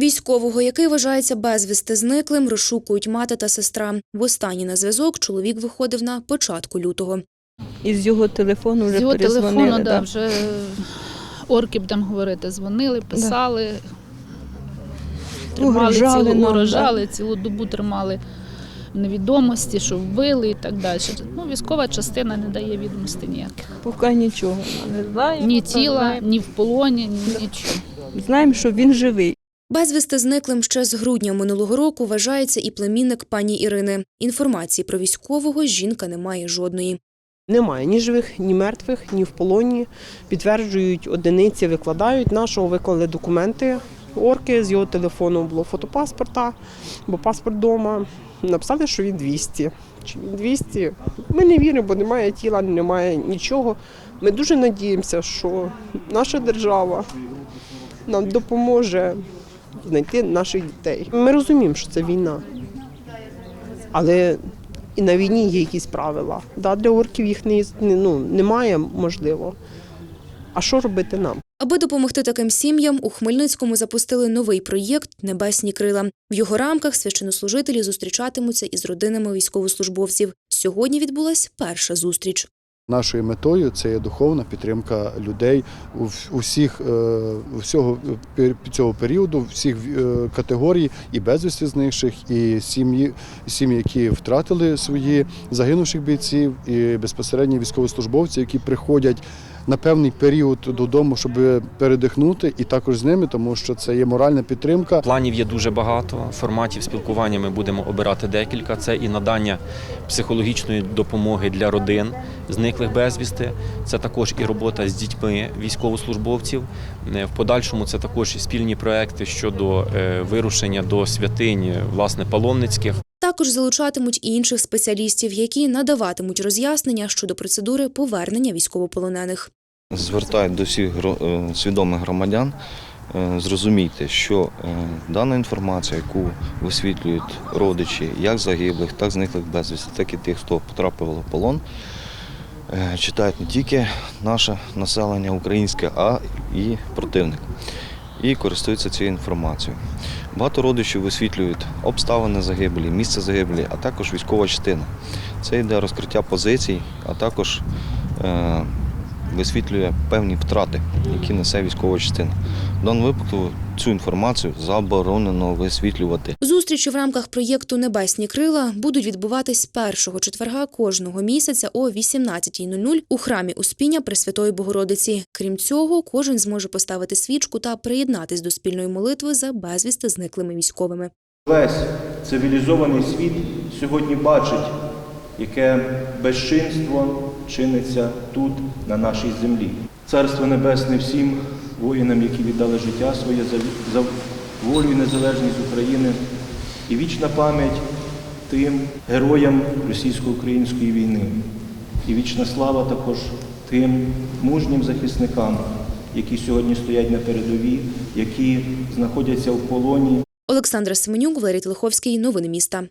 Військового, який вважається безвісти зниклим, розшукують мати та сестра. Востаннє на зв'язок чоловік виходив на початку лютого. Із його телефону вже З його телефону, да, да. вже орки, будемо говорити, дзвонили, писали. Тримали Угрожали цілу, нам, да. цілу добу тримали в невідомості, що вбили і так далі. Ну, військова частина не дає відомості ніяких. Поки нічого не знаємо. Ні тіла, ні в полоні, ні нічого. Знаємо, що він живий. Безвісти зниклим ще з грудня минулого року вважається і племінник пані Ірини. Інформації про військового жінка не має жодної. Немає ні живих, ні мертвих, ні в полоні. Підтверджують одиниці, викладають. Нашого виклали документи орки. З його телефону було фотопаспорта, бо паспорт вдома. Написали, що він 200. Чи він 200? Ми не віримо, бо немає тіла, немає нічого. Ми дуже надіємося, що наша держава нам допоможе знайти наших дітей. Ми розуміємо, що це війна. Але і на війні є якісь правила. Да, для орків їх не, ну, немає, можливо. А що робити нам? Аби допомогти таким сім'ям, у Хмельницькому запустили новий проєкт Небесні крила. В його рамках священнослужителі зустрічатимуться із родинами військовослужбовців. Сьогодні відбулась перша зустріч. Нашою метою це є духовна підтримка людей усіх е, всього цього періоду, всіх е, категорій і безвісті зникших, і сім'ї, сім'ї, які втратили свої загинувших бійців, і безпосередньо військовослужбовці, які приходять на певний період додому, щоб передихнути, і також з ними, тому що це є моральна підтримка. Планів є дуже багато. Форматів спілкування ми будемо обирати декілька. Це і надання психологічної допомоги для родин зниклих безвісти. Це також і робота з дітьми військовослужбовців. Е, В подальшому це також і спільні проекти щодо е, вирушення до святинь е, власне паломницьких. Також залучатимуть інших спеціалістів, які надаватимуть роз'яснення щодо процедури повернення військовополонених. звертають до всіх е, свідомих громадян. е, Зрозумійте, що е, дана інформація, яку висвітлюють родичі як загиблих, так зниклих безвісти, так і тих, хто потрапив в полон, читають не тільки наше населення українське, а і противник. І користуються цією інформацією. Багато родичів висвітлюють обставини загибелі, місце загибелі, а також військова частина. Це йде розкриття позицій, а також е, висвітлює певні втрати, які несе військова частина. В даному випадку цю інформацію заборонено висвітлювати. Зустрічі в рамках проєкту Небесні крила будуть відбуватись першого четверга кожного місяця о 18.00 у храмі Успіння Пресвятої Богородиці. Крім цього, кожен зможе поставити свічку та приєднатись до спільної молитви за безвісти зниклими військовими. Весь цивілізований світ сьогодні бачить, яке безчинство чиниться тут, на нашій землі. Царство Небесне всім воїнам, які віддали життя своє за, волю і незалежність України, і вічна пам'ять тим героям російсько-української війни. І вічна слава також тим мужнім захисникам, які сьогодні стоять на передовій, які знаходяться в полоні. Олександра Семенюк, Валерій Телеховський. Новини міста.